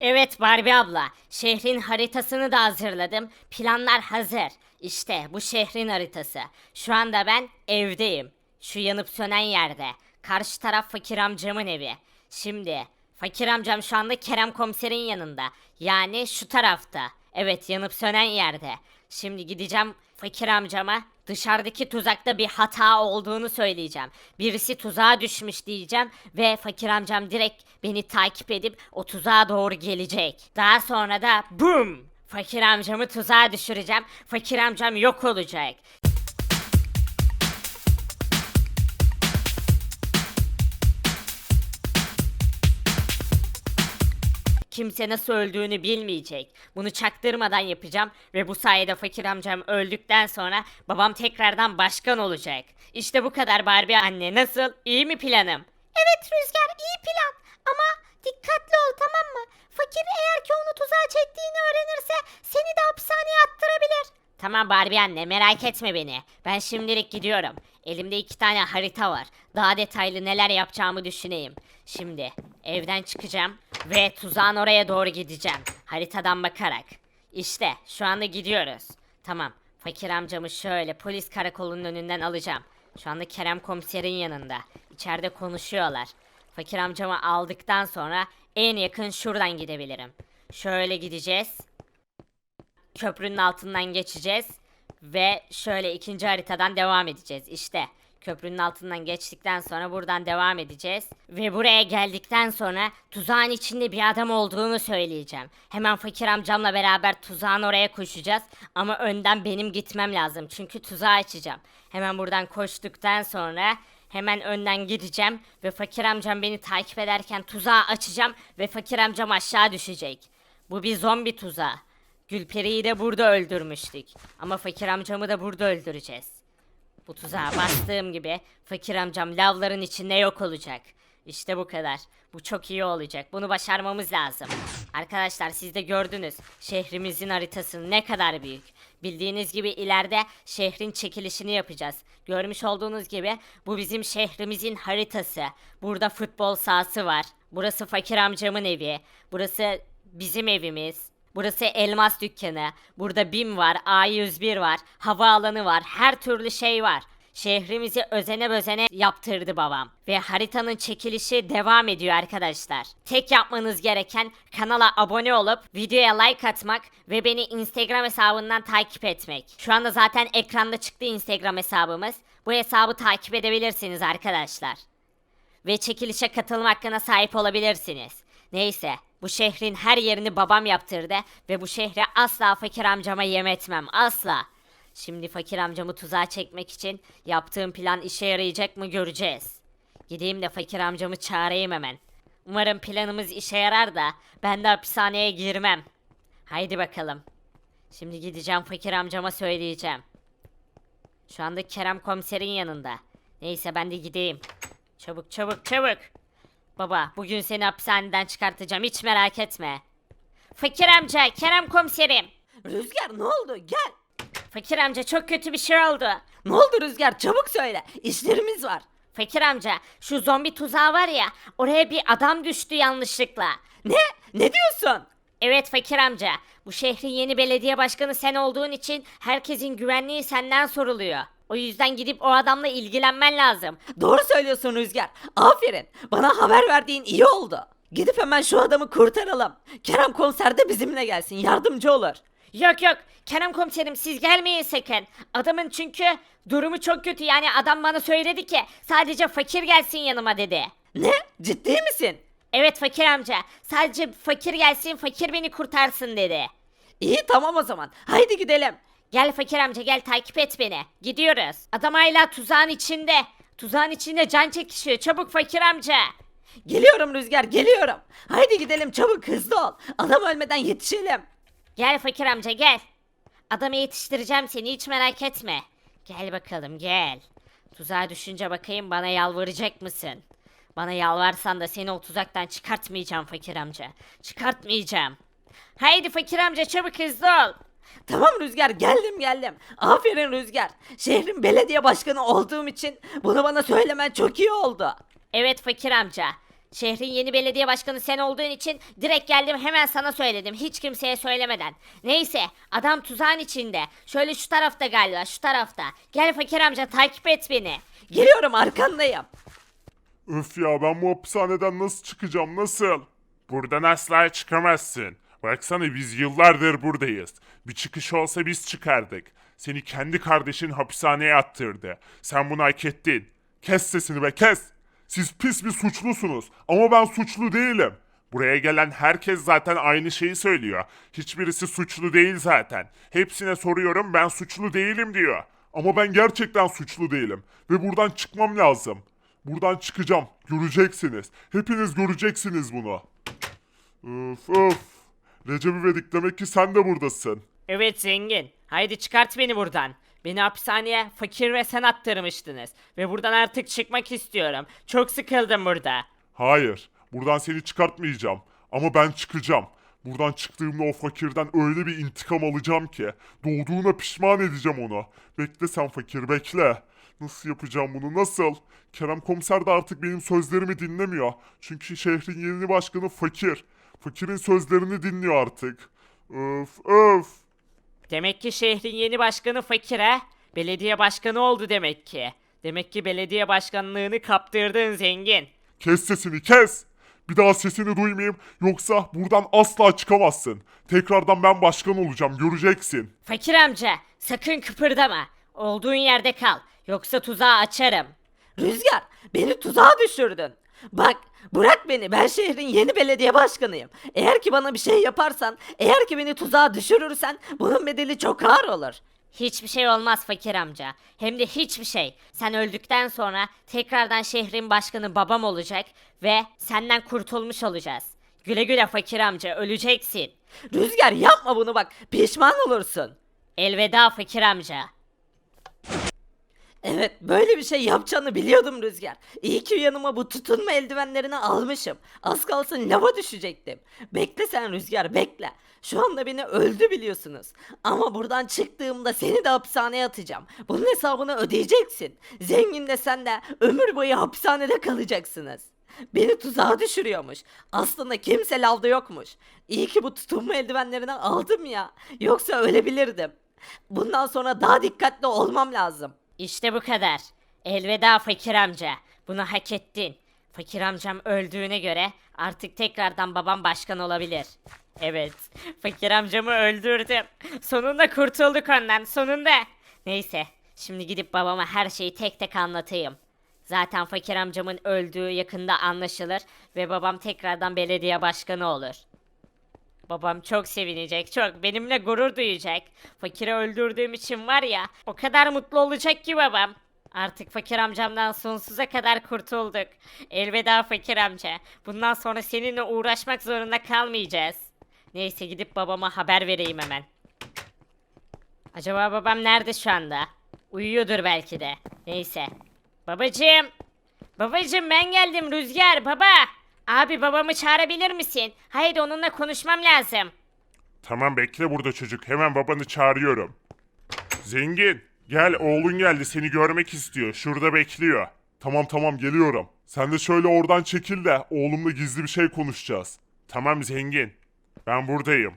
Evet Barbie abla, şehrin haritasını da hazırladım. Planlar hazır. İşte bu şehrin haritası. Şu anda ben evdeyim. Şu yanıp sönen yerde. Karşı taraf fakir amcamın evi. Şimdi fakir amcam şu anda Kerem komiserin yanında. Yani şu tarafta. Evet yanıp sönen yerde. Şimdi gideceğim fakir amcama dışarıdaki tuzakta bir hata olduğunu söyleyeceğim. Birisi tuzağa düşmüş diyeceğim ve fakir amcam direkt beni takip edip o tuzağa doğru gelecek. Daha sonra da BOOM! Fakir amcamı tuzağa düşüreceğim. Fakir amcam yok olacak. Kimse nasıl öldüğünü bilmeyecek. Bunu çaktırmadan yapacağım ve bu sayede fakir amcam öldükten sonra babam tekrardan başkan olacak. İşte bu kadar Barbie anne. Nasıl? İyi mi planım? Evet Rüzgar iyi plan ama dikkatli ol tamam mı? Fakir eğer ki onu tuzağa çektiğini öğrenirse seni de hapishaneye attırabilir. Tamam Barbie anne merak etme beni. Ben şimdilik gidiyorum. Elimde iki tane harita var. Daha detaylı neler yapacağımı düşüneyim. Şimdi evden çıkacağım ve tuzağın oraya doğru gideceğim. Haritadan bakarak. İşte şu anda gidiyoruz. Tamam. Fakir amcamı şöyle polis karakolunun önünden alacağım. Şu anda Kerem komiserin yanında. İçeride konuşuyorlar. Fakir amcamı aldıktan sonra en yakın şuradan gidebilirim. Şöyle gideceğiz. Köprünün altından geçeceğiz ve şöyle ikinci haritadan devam edeceğiz. İşte köprünün altından geçtikten sonra buradan devam edeceğiz ve buraya geldikten sonra tuzağın içinde bir adam olduğunu söyleyeceğim. Hemen fakir amcamla beraber tuzağın oraya koşacağız ama önden benim gitmem lazım çünkü tuzağı açacağım. Hemen buradan koştuktan sonra Hemen önden gideceğim ve fakir amcam beni takip ederken tuzağı açacağım ve fakir amcam aşağı düşecek. Bu bir zombi tuzağı. Gülperi'yi de burada öldürmüştük. Ama fakir amcamı da burada öldüreceğiz. Bu tuzağa bastığım gibi fakir amcam lavların içinde yok olacak. İşte bu kadar. Bu çok iyi olacak. Bunu başarmamız lazım. Arkadaşlar siz de gördünüz. Şehrimizin haritası ne kadar büyük. Bildiğiniz gibi ileride şehrin çekilişini yapacağız. Görmüş olduğunuz gibi bu bizim şehrimizin haritası. Burada futbol sahası var. Burası fakir amcamın evi. Burası bizim evimiz. Burası elmas dükkanı. Burada BİM var, A101 var, havaalanı var, her türlü şey var. Şehrimizi özene bözene yaptırdı babam. Ve haritanın çekilişi devam ediyor arkadaşlar. Tek yapmanız gereken kanala abone olup videoya like atmak ve beni Instagram hesabından takip etmek. Şu anda zaten ekranda çıktı Instagram hesabımız. Bu hesabı takip edebilirsiniz arkadaşlar ve çekilişe katılma hakkına sahip olabilirsiniz. Neyse, bu şehrin her yerini babam yaptırdı ve bu şehri asla fakir amcama yem etmem, asla. Şimdi fakir amcamı tuzağa çekmek için yaptığım plan işe yarayacak mı göreceğiz. Gideyim de fakir amcamı çağırayım hemen. Umarım planımız işe yarar da ben de hapishaneye girmem. Haydi bakalım. Şimdi gideceğim fakir amcama söyleyeceğim. Şu anda Kerem komiserin yanında. Neyse ben de gideyim. Çabuk çabuk çabuk. Baba bugün seni hapishaneden çıkartacağım hiç merak etme. Fakir amca Kerem komiserim. Rüzgar ne oldu? Gel. Fakir amca çok kötü bir şey oldu. Ne oldu Rüzgar? Çabuk söyle. İşlerimiz var. Fakir amca şu zombi tuzağı var ya oraya bir adam düştü yanlışlıkla. Ne? Ne diyorsun? Evet fakir amca bu şehrin yeni belediye başkanı sen olduğun için herkesin güvenliği senden soruluyor. O yüzden gidip o adamla ilgilenmen lazım. Doğru söylüyorsun Rüzgar. Aferin. Bana haber verdiğin iyi oldu. Gidip hemen şu adamı kurtaralım. Kerem konser de bizimle gelsin. Yardımcı olur. Yok yok Kerem komiserim siz gelmeyin sakın. Adamın çünkü durumu çok kötü yani adam bana söyledi ki sadece fakir gelsin yanıma dedi. Ne? Ciddi misin? Evet fakir amca sadece fakir gelsin fakir beni kurtarsın dedi. İyi tamam o zaman. Haydi gidelim. Gel fakir amca gel takip et beni. Gidiyoruz. Adam hala tuzağın içinde. Tuzağın içinde can çekişiyor. Çabuk fakir amca. Geliyorum Rüzgar geliyorum. Haydi gidelim çabuk hızlı ol. Adam ölmeden yetişelim. Gel fakir amca gel. Adamı yetiştireceğim seni hiç merak etme. Gel bakalım gel. Tuzağa düşünce bakayım bana yalvaracak mısın? Bana yalvarsan da seni o tuzaktan çıkartmayacağım fakir amca. Çıkartmayacağım. Haydi fakir amca çabuk hızlı ol. Tamam Rüzgar geldim geldim. Aferin Rüzgar. Şehrin belediye başkanı olduğum için bunu bana söylemen çok iyi oldu. Evet fakir amca. Şehrin yeni belediye başkanı sen olduğun için direkt geldim hemen sana söyledim. Hiç kimseye söylemeden. Neyse adam tuzağın içinde. Şöyle şu tarafta galiba şu tarafta. Gel fakir amca takip et beni. Geliyorum arkandayım. Öf ya ben bu hapishaneden nasıl çıkacağım nasıl? Buradan asla çıkamazsın. Baksana biz yıllardır buradayız. Bir çıkış olsa biz çıkardık. Seni kendi kardeşin hapishaneye attırdı. Sen bunu hak ettin. Kes sesini be kes. Siz pis bir suçlusunuz ama ben suçlu değilim. Buraya gelen herkes zaten aynı şeyi söylüyor. Hiçbirisi suçlu değil zaten. Hepsine soruyorum ben suçlu değilim diyor. Ama ben gerçekten suçlu değilim ve buradan çıkmam lazım. Buradan çıkacağım. Göreceksiniz. Hepiniz göreceksiniz bunu. Öf öf. Recep İvedik demek ki sen de buradasın. Evet zengin. Haydi çıkart beni buradan. Beni hapishaneye fakir ve sen attırmıştınız. Ve buradan artık çıkmak istiyorum. Çok sıkıldım burada. Hayır. Buradan seni çıkartmayacağım. Ama ben çıkacağım. Buradan çıktığımda o fakirden öyle bir intikam alacağım ki. Doğduğuna pişman edeceğim onu. Bekle sen fakir bekle. Nasıl yapacağım bunu nasıl? Kerem komiser de artık benim sözlerimi dinlemiyor. Çünkü şehrin yeni başkanı fakir. Fakirin sözlerini dinliyor artık. Öf öf. Demek ki şehrin yeni başkanı fakir ha? Belediye başkanı oldu demek ki. Demek ki belediye başkanlığını kaptırdın zengin. Kes sesini kes. Bir daha sesini duymayayım yoksa buradan asla çıkamazsın. Tekrardan ben başkan olacağım göreceksin. Fakir amca sakın kıpırdama. Olduğun yerde kal. Yoksa tuzağı açarım. Rüzgar beni tuzağa düşürdün. Bak bırak beni ben şehrin yeni belediye başkanıyım. Eğer ki bana bir şey yaparsan, eğer ki beni tuzağa düşürürsen bunun bedeli çok ağır olur. Hiçbir şey olmaz fakir amca. Hem de hiçbir şey. Sen öldükten sonra tekrardan şehrin başkanı babam olacak ve senden kurtulmuş olacağız. Güle güle fakir amca öleceksin. Rüzgar yapma bunu bak pişman olursun. Elveda fakir amca. Evet böyle bir şey yapacağını biliyordum Rüzgar. İyi ki yanıma bu tutunma eldivenlerini almışım. Az kalsın lava düşecektim. Bekle sen Rüzgar bekle. Şu anda beni öldü biliyorsunuz. Ama buradan çıktığımda seni de hapishaneye atacağım. Bunun hesabını ödeyeceksin. Zengin de sen de ömür boyu hapishanede kalacaksınız. Beni tuzağa düşürüyormuş. Aslında kimse lavda yokmuş. İyi ki bu tutunma eldivenlerini aldım ya. Yoksa ölebilirdim. Bundan sonra daha dikkatli olmam lazım. İşte bu kadar. Elveda fakir amca. Bunu hak ettin. Fakir amcam öldüğüne göre artık tekrardan babam başkan olabilir. Evet, fakir amcamı öldürdüm. Sonunda kurtulduk ondan, sonunda. Neyse, şimdi gidip babama her şeyi tek tek anlatayım. Zaten fakir amcamın öldüğü yakında anlaşılır ve babam tekrardan belediye başkanı olur. Babam çok sevinecek, çok. Benimle gurur duyacak. Fakiri öldürdüğüm için var ya, o kadar mutlu olacak ki babam. Artık fakir amcamdan sonsuza kadar kurtulduk. Elveda fakir amca. Bundan sonra seninle uğraşmak zorunda kalmayacağız. Neyse gidip babama haber vereyim hemen. Acaba babam nerede şu anda? Uyuyordur belki de. Neyse. Babacığım. Babacığım ben geldim Rüzgar baba. Abi babamı çağırabilir misin? Haydi onunla konuşmam lazım. Tamam bekle burada çocuk. Hemen babanı çağırıyorum. Zengin, gel oğlun geldi seni görmek istiyor. Şurada bekliyor. Tamam tamam geliyorum. Sen de şöyle oradan çekil de oğlumla gizli bir şey konuşacağız. Tamam zengin. Ben buradayım.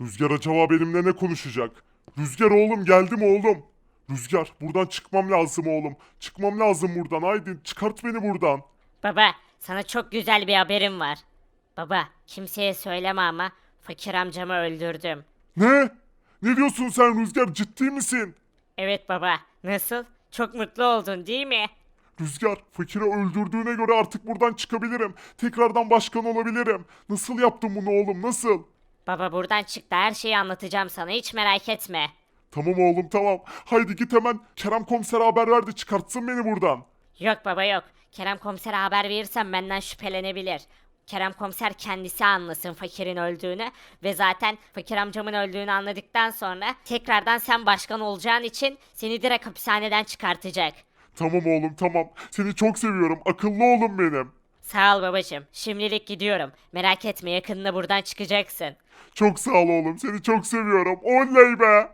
Rüzgar acaba benimle ne konuşacak? Rüzgar oğlum geldim oğlum. Rüzgar buradan çıkmam lazım oğlum. Çıkmam lazım buradan haydi çıkart beni buradan. Baba sana çok güzel bir haberim var. Baba kimseye söyleme ama fakir amcamı öldürdüm. Ne? Ne diyorsun sen Rüzgar ciddi misin? Evet baba nasıl? Çok mutlu oldun değil mi? Rüzgar, fakiri öldürdüğüne göre artık buradan çıkabilirim. Tekrardan başkan olabilirim. Nasıl yaptın bunu oğlum, nasıl? Baba buradan çık da her şeyi anlatacağım sana hiç merak etme. Tamam oğlum tamam. Haydi git hemen Kerem komisere haber ver de çıkartsın beni buradan. Yok baba yok. Kerem komisere haber verirsem benden şüphelenebilir. Kerem komiser kendisi anlasın fakirin öldüğünü ve zaten fakir amcamın öldüğünü anladıktan sonra tekrardan sen başkan olacağın için seni direkt hapishaneden çıkartacak. Tamam oğlum tamam. Seni çok seviyorum. Akıllı oğlum benim. Sağ ol babacığım. Şimdilik gidiyorum. Merak etme yakında buradan çıkacaksın. Çok sağ ol oğlum. Seni çok seviyorum. Oley be.